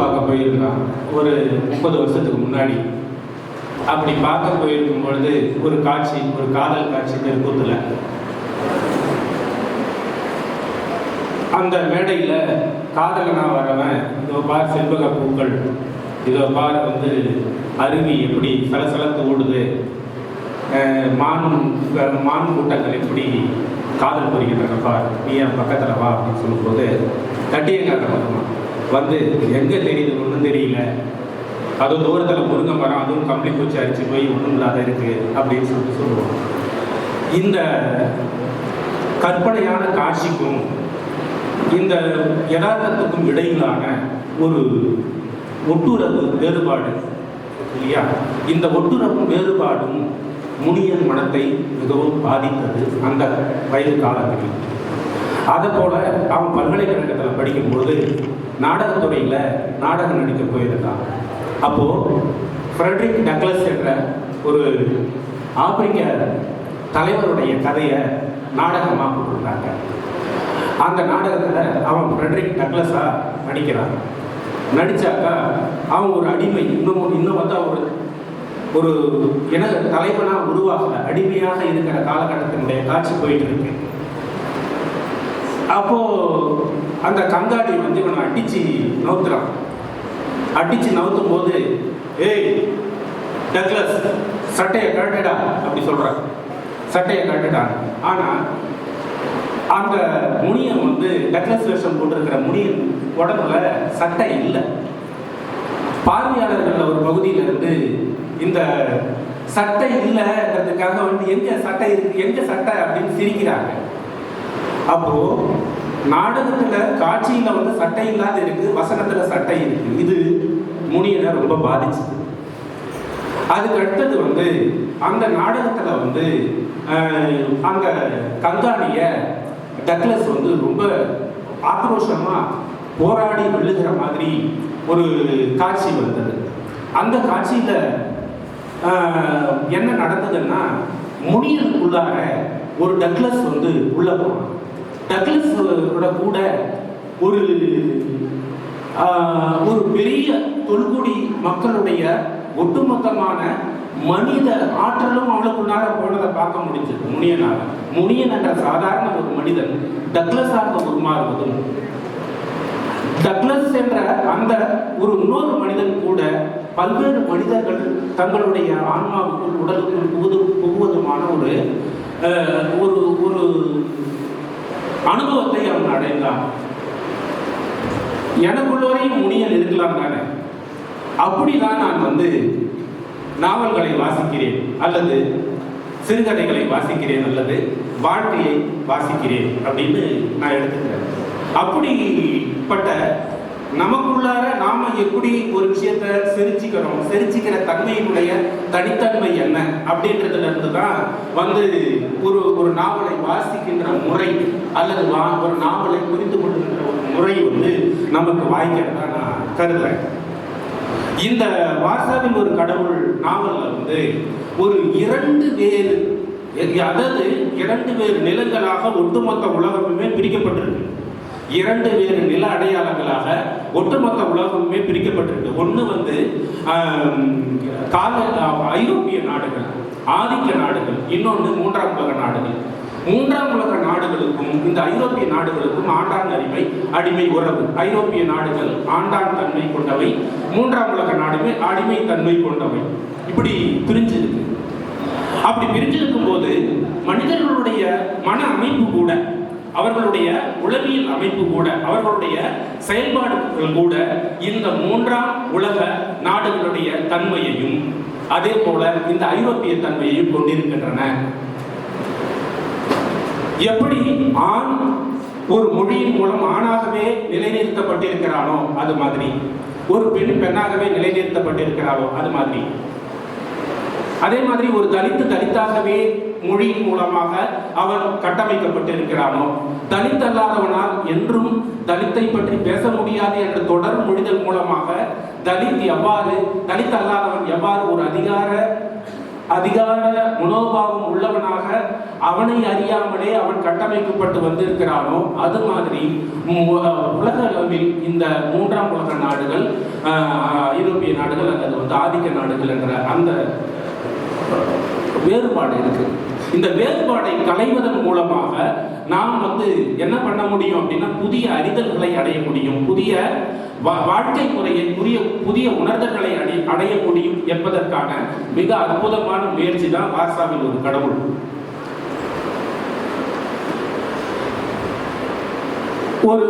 பார்க்க போயிருந்தான் ஒரு முப்பது வருஷத்துக்கு முன்னாடி. அப்படி பார்க்க போயிருக்கும் பொழுது ஒரு காட்சி ஒரு காதல் காட்சி தெருக்கூத்தில் அந்த மேடையில் காதலனா வரவன் இதோ பார் செண்பக பூக்கள். இதோ பார் வந்து அருவி எப்படி சலசலத்து ஓடுது. மான் மான் கூட்டங்கள் எப்படி காதல் புரிகின்றன பார். நீ என் பக்கத்தில் வா அப்படின்னு சொல்லும்போது கட்டியக்காரன் வருவான். வந்து எங்கே தெரியுது ஒன்றும் தெரியல. அதுவும் தூரத்தில் முருங்கை மரம் அதுவும் கம்பளி பூச்சி அரிச்சு போய் ஒன்றும் இல்லாத இருக்கு அப்படின்னு சொல்லிட்டு சொல்லுவோம் இந்த கற்பனையான காட்சிக்கும் இந்த யதார்த்தத்துக்கும் இடையிலான ஒரு ஒட்டுறவு வேறுபாடு இல்லையா? இந்த ஒட்டுறவும் வேறுபாடும் முனியன் மனத்தை மிகவும் பாதித்தது அந்த வயது காலங்களில். அதை அவன் பல்கலைக்கழகத்தில் படிக்கும்போது நாடகத்துறையில் நாடகம் நடிக்க போயிருந்தான். அப்போது ஃப்ரெட்ரிக் டக்ளஸ் என்ற ஒரு ஆப்பிரிக்க தலைவருடைய கதையை நாடகமாக கொடுத்தாங்க அந்த நாடகத்தில் அவன் ஃப்ரெட்ரிக் டக்ளஸா நடிக்கிறான். நடித்தாக்கா அவன் ஒரு அடிமை இன்னும் இன்னும் வந்து அவர் ஒரு என தலைவனாக உருவாகலை அடிமையாக இருக்கிற காலகட்டத்தினுடைய காட்சி போயிட்டு இருக்கு. அப்போது அந்த கங்காடி வந்து இவனை அடித்து நவுத்துறான். அடித்து நவுத்தும் போது ஏய் டக்லஸ் சட்டையை கழட்டுடா அப்படி சொல்கிறான் சட்டையை கழட்டுடான் ஆனால் அந்த முனியன் வந்து டக்லஸ் வேஷம் போட்டிருக்கிற முனியன் உடம்புல சட்டை இல்லை. பார்வையாளர்கள் ஒரு பகுதியில இருந்து இந்த சட்டை இல்லைன்றதுக்காக வந்து எங்க சட்டை இருக்கு எங்க சட்டை? அப்படின்னு சிரிக்கிறாங்க. அப்போ நாடகத்துல காட்சியில வந்து சட்டை இல்லாத இருக்கு வசனத்துல சட்டை இருக்கு. இது முனியனை ரொம்ப பாதிச்சுது. அதுக்கு அடுத்தது வந்து அந்த நாடகத்துல வந்து அங்கே கங்காணிய டக்லஸ் வந்து ரொம்ப ஆக்ரோஷமா போராடி விழுகிற மாதிரி ஒரு காட்சி வந்தது. அந்த காட்சியில என்ன நடந்ததுன்னா முனியனுக்குள்ளார ஒரு டக்லஸ் வந்து உள்ள போனான். டக்ளஸோட கூட ஒரு ஒரு பெரிய தொல்குடி மக்களுடைய ஒட்டுமொத்தமான மனித ஆற்றலும் அவளுக்குள்ளார போனதை பார்க்க முடிஞ்சது. முனியனாக முனியன் என்ற சாதாரண ஒரு மனிதன் டக்ளஸாக உருமாறுவதும் டக்ளஸ் என்ற அந்த ஒரு இன்னொரு மனிதன் கூட பல்வேறு மனிதர்கள் தங்களுடைய ஆன்மாவுக்குள் உடலுக்குள் புகுது புகுவதுமான ஒரு ஒரு ஒரு அனுபவத்தை அவன் அடைந்தான். எனக்குள்ளோரையும் முனியல் இருக்கலாம் தானே? அப்படிதான் நான் வந்து நாவல்களை வாசிக்கிறேன் அல்லது சிறுகதைகளை வாசிக்கிறேன் அல்லது வாழ்க்கையை வாசிக்கிறேன் அப்படின்னு நான் எடுத்துக்கிறேன். அப்படிப்பட்ட நமக்குள்ளார நாம எப்படி ஒரு விஷயத்த செரிச்சிக்கிறோம் செரிச்சிக்கிற தன்மையினுடைய தனித்தன்மை என்ன அப்படின்றதுல இருந்து தான் வந்து ஒரு ஒரு நாவலை வாசிக்கின்ற முறை அல்லது வா ஒரு நாவலை புரிந்து கொள்கின்ற ஒரு முறை வந்து நமக்கு வாய்க்கிறதா நான் கருதுறேன். இந்த வாசாவின் ஒரு கடவுள் நாவல்ல வந்து ஒரு இரண்டு வேறு அதாவது இரண்டு வேறு நிலங்களாக ஒட்டுமொத்த உலகமுமே பிரிக்கப்பட்டிருக்கு. இரண்டு வேறு நில அடையாளங்களாக ஒட்டுமொத்த உலகமுமே பிரிக்கப்பட்டிருக்கு. ஒன்று வந்து கால ஐரோப்பிய நாடுகள் ஆதிக்க நாடுகள் இன்னொன்று மூன்றாம் உலக நாடுகள். மூன்றாம் உலக நாடுகளுக்கும் இந்த ஐரோப்பிய நாடுகளுக்கும் ஆண்டான் அடிமை அடிமை உறவு. ஐரோப்பிய நாடுகள் ஆண்டான் தன்மை கொண்டவை மூன்றாம் உலக நாடுமே அடிமை தன்மை கொண்டவை. இப்படி பிரிஞ்சிருக்கு. அப்படி பிரிஞ்சிருக்கும் போது மனிதர்களுடைய மன அமைப்பு கூட அவர்களுடைய உளவியல் அமைப்பு கூட அவர்களுடைய செயல்பாடுகள் கூட இந்த மூன்றாம் உலக நாடுகளுடைய தன்மையையும் அதே போல இந்த ஐரோப்பிய தன்மையையும் கொண்டிருக்கின்றன. எப்படி ஆண் ஒரு மொழியின் மூலம் ஆணாகவே நிலைநிறுத்தப்பட்டிருக்கிறானோ அது மாதிரி. ஒரு பெண் பெண்ணாகவே நிலைநிறுத்தப்பட்டிருக்கிறாரோ அது மாதிரி. அதே மாதிரி ஒரு தலித்து தலித்தாகவே மொழியின் மூலமாக அவன் கட்டமைக்கப்பட்டிருக்கிறானோ? தலித் அல்லாதவனால் என்றும் தலித்தை பற்றி பேச முடியாது என்ற தொடர் மொழிதல் மூலமாக தலித் எவ்வாறு தலித் அல்லாதவன் எவ்வாறு ஒரு அதிகார அதிகார மனோபாவம் உள்ளவனாக அவனை அறியாமலே அவன் கட்டமைக்கப்பட்டு வந்திருக்கிறானோ அது மாதிரி மு- உலக அளவில் இந்த மூன்றாம் உலக நாடுகள் ஆஹ், ஐரோப்பிய நாடுகள் அல்லது வந்து ஆதிக்க நாடுகள் என்ற அந்த வேறுபாடு இருக்கு. இந்த வேறுபாடை களைவதன் மூலமாக நாம் வந்து என்ன பண்ண முடியும் அப்படின்னா புதிய அறிதல்களை அடைய முடியும். புதிய வா- வாழ்க்கை முறையை புதிய புதிய உணர்தல்களை அடைய அடைய முடியும் என்பதற்கான மிக அற்புதமான முயற்சி தான் வாசாவில் ஒரு கடவுள். ஒரு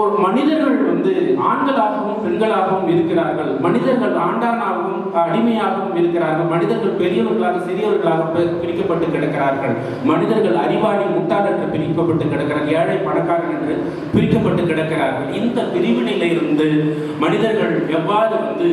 ஒரு மனிதர்கள் வந்து ஆண்களாகவும் பெண்களாகவும் இருக்கிறார்கள். மனிதர்கள் ஆண்டானாகவும் அடிமையாகவும் இருக்கிறார்கள். மனிதர்கள் பெரியவர்களாக சிறியவர்களாக பிரிக்கப்பட்டு கிடக்கிறார்கள். மனிதர்கள் அறிவாளி முட்டாள் என்று பிரிக்கப்பட்டு கிடக்கிறார்கள். ஏழை பணக்காரன் என்று பிரிக்கப்பட்டு கிடக்கிறார்கள். இந்த பிரிவினையிலிருந்து மனிதர்கள் எவ்வாறு வந்து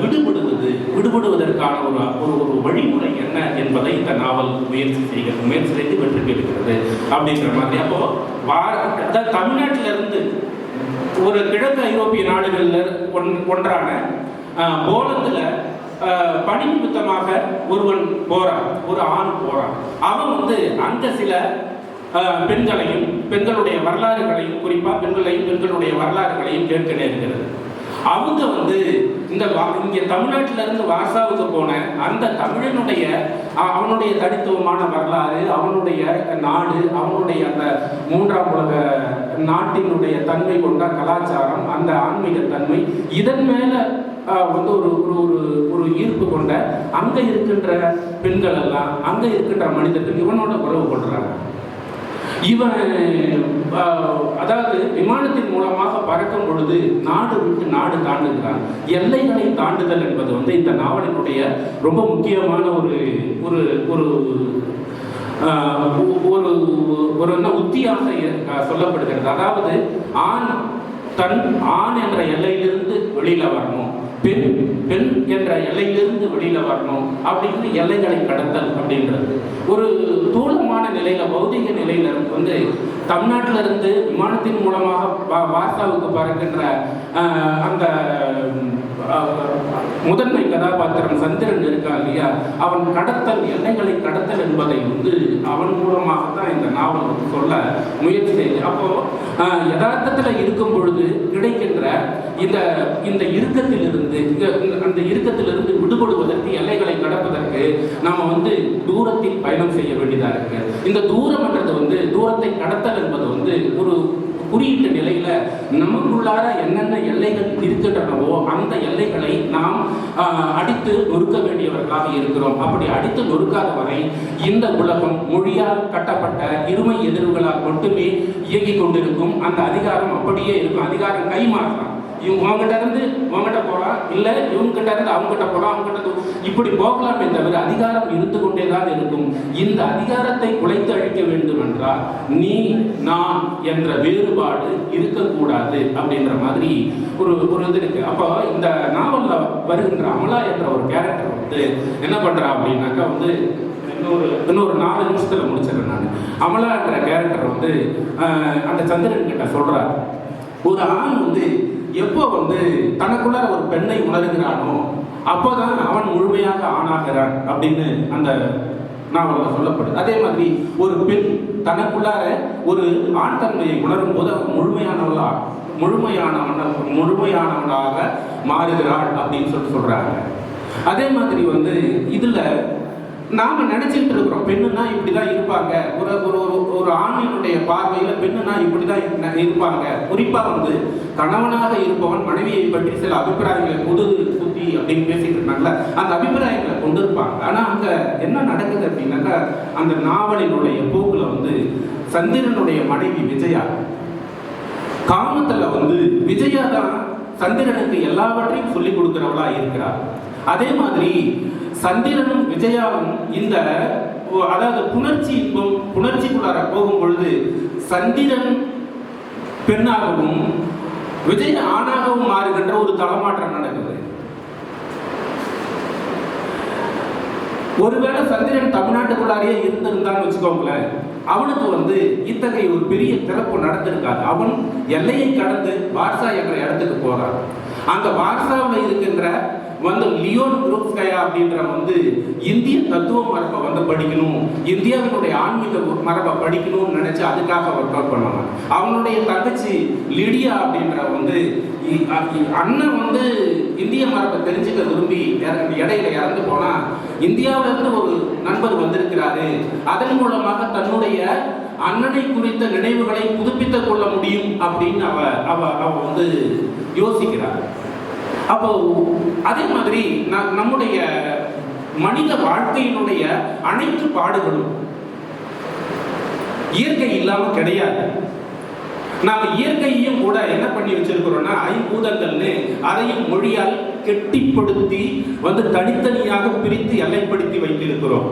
விடுபடுவது விடுபடுவதற்கான ஒரு ஒரு ஒரு வழிமுறை என்ன என்பதை இந்த நாவல் முயற்சி செய்கிறது முயற்சி செய்து வெற்றி பெறுகிறது அப்படிங்கிற மாதிரி. அப்போ வார தமிழ்நாட்டில இருந்து ஒரு கிழக்கு ஐரோப்பிய நாடுகளில் ஒன் ஒன்றான அஹ், போலந்துல பணி நிமித்தமாக ஒருவன் போறான் ஒரு ஆண் போறான். அவன் வந்து அங்க சில பெண்களையும் பெண்களுடைய வரலாறுகளையும் குறிப்பாக பெண்களையும் பெண்களுடைய வரலாறுகளையும் கேட்க நேர்கிறது. அவங்க வந்து இந்த வா- இங்க தமிழ்நாட்டில இருந்து போன அந்த தமிழனுடைய அவனுடைய தனித்துவமான வரலாறு அவனுடைய நாடு அவனுடைய அந்த மூன்றாம் உலக நாட்டினுடைய தன்மை கொண்ட கலாச்சாரம் அந்த ஆன்மீக தன்மை இதன் மேல வந்து ஒரு ஒரு ஒரு ஒரு ஈர்ப்பு கொண்ட அங்க இருக்கின்ற பெண்கள் எல்லாம் அங்க இருக்கின்ற மனிதர்கள் இவனோட உறவு கொள்றாங்க. இவன் அதாவது விமானத்தின் மூலமாக பறக்கும் பொழுது நாடு விட்டு நாடு தாண்டுகிறான். எல்லைகளை தாண்டுதல் என்பது வந்து இந்த நாவலினுடைய ரொம்ப முக்கியமான ஒரு ஒரு ஒரு ஒரு ஒரு என்ன உத்தியாக சொல்லப்படுகிறது. அதாவது ஆண் தன் ஆண் என்ற எல்லையிலிருந்து வெளியில் வரணும். பெண் பெண் என்ற எல்லையிலிருந்து வெளியில வரணும் அப்படின்னு எல்லைகளை கடத்தல் அப்படின்றது. ஒரு தூளமான நிலையில பௌதிக நிலையில வந்து தமிழ்நாட்டில இருந்து விமானத்தின் மூலமாக வா- வார்சாவுக்கு பறக்கின்ற அந்த முதன்மை கதாபாத்திரம் சந்திரன் இருக்கா இல்லையா? அவன் கடத்தல் எல்லைகளை கடத்தல் என்பதை வந்து அவன் மூலமாக தான் இந்த நாவல் சொல்ல முயற்சி செய்து. அப்போ யதார்த்தத்தில் இருக்கும் பொழுது கிடைக்கின்ற இந்த இந்த இறுக்கத்திலிருந்து அந்த இறுக்கத்திலிருந்து விடுபடுவதற்கு எல்லைகளை கடப்பதற்கு நாம் வந்து தூரத்தில் பயணம் செய்ய வேண்டியதாக இருக்கு. இந்த தூரம்ன்றது வந்து தூரத்தை கடத்தல் என்பது வந்து ஒரு குறியீட்டு நிலையில நமக்குள்ளார என்னென்ன எல்லைகள் இருக்கின்றனவோ அந்த எல்லைகளை நாம் அடித்து நொறுக்க வேண்டியவர்களாக இருக்கிறோம். அப்படி அடித்து நொறுக்காத வரை இந்த உலகம் மொழியால் கட்டப்பட்ட இருமை எதிர்வுகளால் மட்டுமே இயங்கிக் கொண்டிருக்கும். அந்த அதிகாரம் அப்படியே இருக்கும். அதிகாரம் கைமாறலாம். இவங்க உங்ககிட்ட இருந்து உங்ககிட்ட போகலாம் இல்லை இவங்ககிட்ட இருந்து அவங்ககிட்ட போகலாம் இப்படி போகலாமே தவிர அதிகாரம் இருந்து கொண்டே தான் இருக்கும். இந்த அதிகாரத்தை குலைத்து அழிக்க வேண்டும் என்றால் நீ நான் என்ற வேறுபாடு இருக்கக்கூடாது அப்படின்ற மாதிரி ஒரு ஒரு இது இருக்கு. அப்போ இந்த நாவல்ல வருகின்ற அமலா என்ற ஒரு கேரக்டர் வந்து என்ன பண்றா அப்படின்னாக்கா வந்து இன்னொரு இன்னொரு நாலு நிமிஷத்துல முடிச்சிடறேன் நான். அமலா என்ற கேரக்டர் வந்து அந்த சந்திரன் கிட்ட சொல்றாரு. ஒரு ஆண் வந்து எப்போ வந்து தனக்குள்ள ஒரு பெண்ணை உணர்கிறானோ அப்போதான் அவன் முழுமையாக ஆணாகிறான் அப்படின்னு அந்த நாவலில் சொல்லப்படுது. அதே மாதிரி ஒரு பெண் தனக்குள்ளார ஒரு ஆண் தன்மையை உணரும் போது அவன் முழுமையானவளா முழுமையானவன முழுமையானவனாக மாறுகிறாள் அப்படின்னு சொல்லிட்டு சொல்றாங்க. அதே மாதிரி வந்து இதுல நாம நினைச்சிட்டு இருக்கிறோம் பெண்ணுன்னா இப்படிதான் இருப்பாங்க ஒரு ஒரு ஒரு- ஆண்மையினுடைய பார்வையில் பெண்ணுனா இப்படிதான் தான் இருப்பாங்க. குறிப்பாக வந்து கணவனாக இருப்பவன் மனைவியை பற்றி சில அபிப்பிராயங்களை பொது சுத்தி அப்படின்னு பேசிட்டு இருந்தாங்கல்ல அந்த அபிப்பிராயங்களை கொண்டு இருப்பாங்க. ஆனால் அங்கே என்ன நடக்குது அப்படின்னாக்கா அந்த நாவலினுடைய போக்கில் வந்து சந்திரனுடைய மனைவி விஜயா. காமத்தில் வந்து விஜயா தான் சந்திரனுக்கு எல்லாவற்றையும் சொல்லிக் கொடுக்குறவளா இருக்கிறார் அதே மாதிரி சந்திரனும் விஜயாவும் இந்த அதாவது புணர்ச்சி இன்பம் புணர்ச்சிக்குள்ளார போகும் பொழுது சந்திரன் பெண்ணாகவும் விஜய் ஆணாகவும் மாறுகின்ற ஒரு தளமாற்றம் நடக்குது. ஒருவேளை சந்திரன் தமிழ்நாட்டுக்குள்ளாரியே இருந்திருந்தான்னு வச்சுக்கோங்களேன் அவனுக்கு வந்து இத்தகைய ஒரு பெரிய திறப்பு நடந்திருக்காது. அவன் எல்லையை கடந்து வார்சா என்ற இடத்துக்கு போறான். அந்த வார்சாவில் இருக்கின்ற வந்து லியோன் குரூப்ஸ்கயா அப்படின்ற வந்து இந்திய தத்துவ மரபை வந்து படிக்கணும். இந்தியாவினுடைய ஆன்மீக மரபை படிக்கணும்னு நினைச்சு அதுக்காக ஒர்க் அவுட் பண்ணுவாங்க. அவனுடைய தங்கச்சி லிடியா அப்படின்ற வந்து அண்ணன் வந்து இந்திய மரபை தெரிஞ்சுக்க விரும்பி இடையில இறந்து போனா இந்தியாவில இருந்து ஒரு நண்பர் வந்திருக்கிறாரு. அதன் மூலமாக தன்னுடைய அண்ணனை குறித்த நினைவுகளை புதுப்பித்துக் கொள்ள முடியும் அப்படின்னு அவ அவ அவ வந்து யோசிக்கிறார். அப்போ அதே மாதிரி நம்முடைய மனித வாழ்க்கையினுடைய அனைத்து பாடுகளும் இயற்கை இல்லாம கிடையாது. நாம இயற்கையையும் கூட என்ன பண்ணி வச்சிருக்கிறோம்னா ஐம்பூதங்கள்னு அதையும் மொழியால் கெட்டிப்படுத்தி வந்து தனித்தனியாக பிரித்து எல்லைப்படுத்தி வைத்திருக்கிறோம்.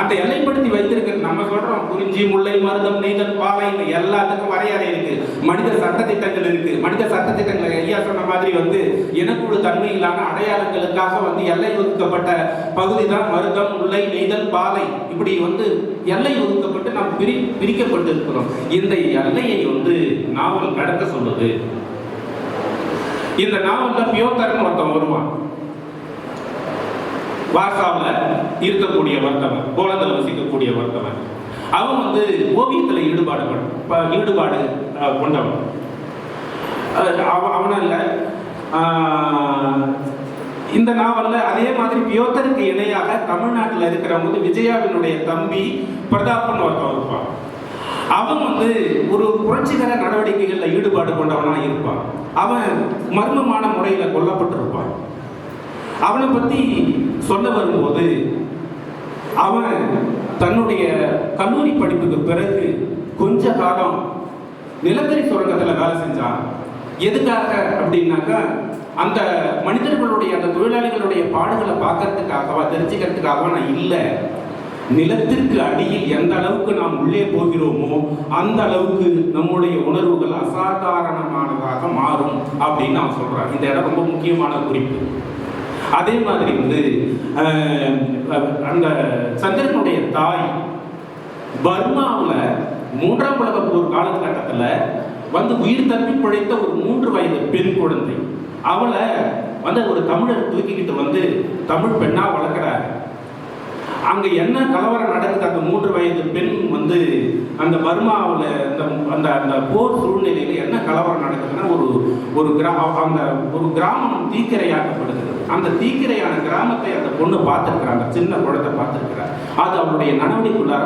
அந்த எல்லைப்படுத்தி வைத்திருக்கிற நம்ம சொல்றோம் குறிஞ்சி முல்லை மருதம் நெய்தல் பாலை எல்லாத்துக்கும் வரையறை இருக்கு. மனித சட்டத்திட்டங்கள் இருக்கு. மனித சட்டத்திட்டங்கள் ஐயா சொன்ன மாதிரி வந்து இனக்குழு தன்மையிலான அடையாளங்களுக்காக வந்து எல்லை ஒதுக்கப்பட்ட பகுதி தான் மருதம் முல்லை நெய்தல் பாலை. இப்படி வந்து எல்லை ஒதுக்கப்பட்டு நாம் பிரி பிரிக்கப்பட்டு இருக்கிறோம் இந்த எல்லையை வந்து நாவல் கடக்க சொல்லுது. இந்த நாவல்ல பியோத்தர்னு ஒருத்தன் வருவான். வார்சாவில் இருக்கக்கூடிய வர்த்தவன் போலந்தில் வசிக்கக்கூடிய வர்த்தவன் அவன் வந்து ஓவியத்தில் ஈடுபாடு ப- ஈடுபாடு கொண்டவன். அவனும் இல்லை. இந்த நாவலில் அதே மாதிரி பியோத்தருக்கு இணையாக தமிழ்நாட்டில் இருக்கிறவங்க வந்து விஜயாவினுடைய தம்பி பிரதாப்னு ஒருத்தன் இருப்பான் அவன் வந்து ஒரு புரட்சிகர நடவடிக்கைகளில் ஈடுபாடு கொண்டவனாக இருப்பான். அவன் மர்மமான முறையில் கொல்லப்பட்டிருப்பான். அவனை பற்றி சொல்ல வரும்போது அவன் தன்னுடைய கல்லூரி படிப்புக்கு பிறகு கொஞ்ச காலம் நிலக்கரி சுரங்கத்தில் வேலை செஞ்சான். எதுக்காக அப்படின்னாக்கா அந்த மனிதர்களுடைய அந்த தொழிலாளிகளுடைய பாடுகளை பார்க்கறதுக்காகவா தெரிஞ்சுக்கிறதுக்காகவா நான் இல்லை. நிலத்திற்கு அடியில் எந்த அளவுக்கு நாம் உள்ளே போகிறோமோ அந்த அளவுக்கு நம்முடைய உணர்வுகள் அசாதாரணமானதாக மாறும் அப்படின்னு நான் சொல்றேன். இந்த இடம் ரொம்ப முக்கியமான குறிப்பு. அதே மாதிரி வந்து அந்த சந்திரனுடைய தாய் பர்மாவில் மூன்றாம் உலக போர் காலகட்டத்தில் வந்து உயிர் தப்பி பிழைத்த ஒரு மூன்று வயது பெண் குழந்தை. அவளை வந்து ஒரு தமிழர் தூக்கிக்கிட்டு வந்து தமிழ் பெண்ணாக வளர்க்குறாரு. அங்க என்ன கலவரம் நடக்குது அந்த மூன்று வயது பெண் வந்து அந்த பர்மாவில் அந்த அந்த அந்த போர் சூழ்நிலையில் என்ன கலவரம் நடக்குதுன்னா ஒரு ஒரு கிரா அந்த ஒரு கிராமம் தீக்கிரையாக்கப்படுகிறது அந்த தீக்கிரையான கிராமத்தை அந்த பொண்ணு பார்த்துருக்குறாங்க சின்ன குழந்தை பார்த்துருக்குறா அது அவளுடைய நனவடிக்குள்ளார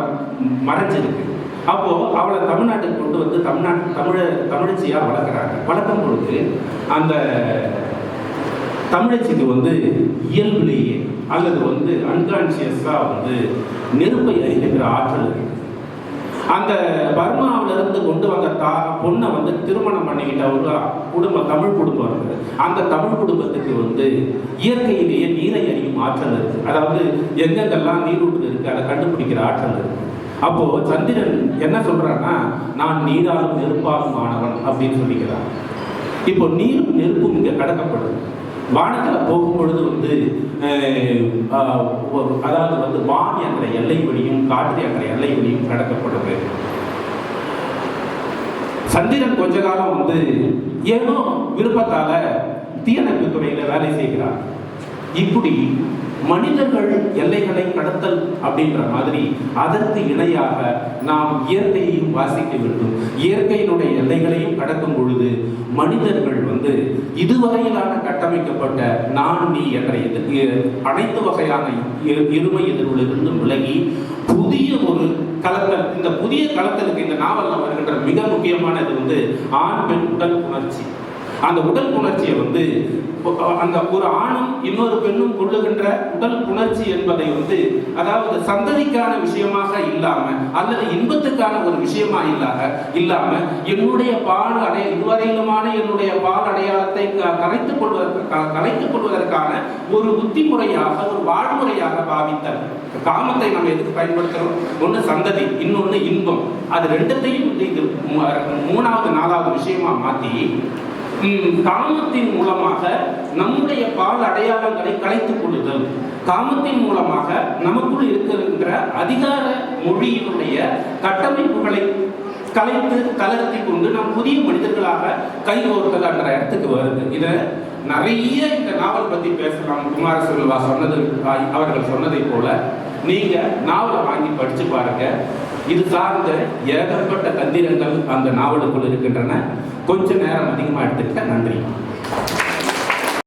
மறைஞ்சிருக்கு. அப்போ அவளை தமிழ்நாட்டுக்கு கொண்டு வந்து தமிழ்நாட்டு தமிழ தமிழச்சியாக வளர்க்குறாங்க. வளர்க்கும் பொழுது அந்த தமிழச்சிக்கு வந்து இயல்பிலேயே அல்லது வந்து அன்கான்சியஸாக வந்து நெருப்பை அறிகின்ற ஆற்றல் இருக்கு. அந்த பர்மாவில இருந்து கொண்டு வந்த தா பொண்ணை வந்து திருமணம் பண்ணிக்கிட்ட ஒரு குடும்பம் தமிழ் குடும்பம் இருக்குது. அந்த தமிழ் குடும்பத்துக்கு வந்து இயற்கையிலேயே நீரை அறியும் ஆற்றல் இருக்குது அதாவது எங்கெங்கெல்லாம் நீரூற்று இருக்குது அதை கண்டுபிடிக்கிற ஆற்றல் இருக்குது அப்போது சந்திரன் என்ன சொல்கிறான்னா நான் நீராலும் நெருப்பாகும் ஆனவன் அப்படின்னு சொல்லிக்கிறான் இப்போ நீரும் நெருப்பும் இங்கே கடக்கப்படுது வானத்தில் போகும்பொழுது வந்து அதாவது வந்து வான் என்ற எல்லை வழியும் காற்று என்ற எல்லை வழியும் கடக்கப்படுது சந்திரன் கொஞ்ச காலம் வந்து ஏனோ விருப்பத்தால தீயணைப்பு துறையில வேலை செய்கிறார். இப்படி மனிதர்கள் எல்லைகளை கடத்தல் அப்படின்ற மாதிரி அதற்கு இணையாக நாம் இயற்கையையும் வாசிக்க வேண்டும். இயற்கையினுடைய எல்லைகளையும் கடக்கும் பொழுது மனிதர்கள் வந்து இதுவரையிலான கட்டமைக்கப்பட்ட நான் நீ என்ற எதிர் அனைத்து வகையான இருமை எதிர்வுகளிலிருந்தும் விலகி புதிய ஒரு கலத்தல் இந்த புதிய கலத்தலுக்கு இந்த நாவலில் வருகின்ற மிக முக்கியமானது வந்து ஆண் பெண் உடல் உணர்ச்சி. அந்த உடல் புணர்ச்சியை வந்து அந்த ஒரு ஆணும் இன்னொரு பெண்ணும் கொள்ளுகின்ற உடல் புணர்ச்சி என்பதை வந்து அதாவது சந்ததிக்கான விஷயமாக இல்லாம அல்லது இன்பத்துக்கான ஒரு விஷயமா இல்லாம இல்லாம என்னுடைய பால் அடைய இதுவரையிலுமான என்னுடைய பால் அடையாளத்தை கரைத்துக் கொள்வதற்கு கலைத்துக் கொள்வதற்கான ஒரு புத்தி முறையாக ஒரு வாழ்முறையாக பாவித்தல். காமத்தை நம்ம எதுக்கு பயன்படுத்துறோம்? ஒன்னு சந்ததி இன்னொன்னு இன்பம். அது ரெண்டத்தையும் இது மூணாவது நாலாவது விஷயமா மாத்தி காமத்தின் மூலமாக நம்முடைய பால் அடையாளங்களை கலைத்துக் கொள்ளுதல். காமத்தின் மூலமாக நமக்குள் இருக்கின்ற அதிகார மொழியினுடைய கட்டமைப்புகளை கலைத்து கலர்த்தி கொண்டு நாம் புதிய மனிதர்களாக கைகோர்த்தல் என்ற இடத்துக்கு வருது. இதை நிறைய இந்த நாவல் பத்தி பேசலாம். குமார செல்வா சொன்னது அவர்கள் சொன்னதை போல நீங்க நாவலை வாங்கி படிச்சு பாருங்க. இது சார்ந்த ஏகப்பட்ட தந்திரங்கள் அந்த நாவலுக்குள் இருக்கின்றன. கொஞ்ச நேரம் அதிகமாக எடுத்துக்கிட்ட நன்றி.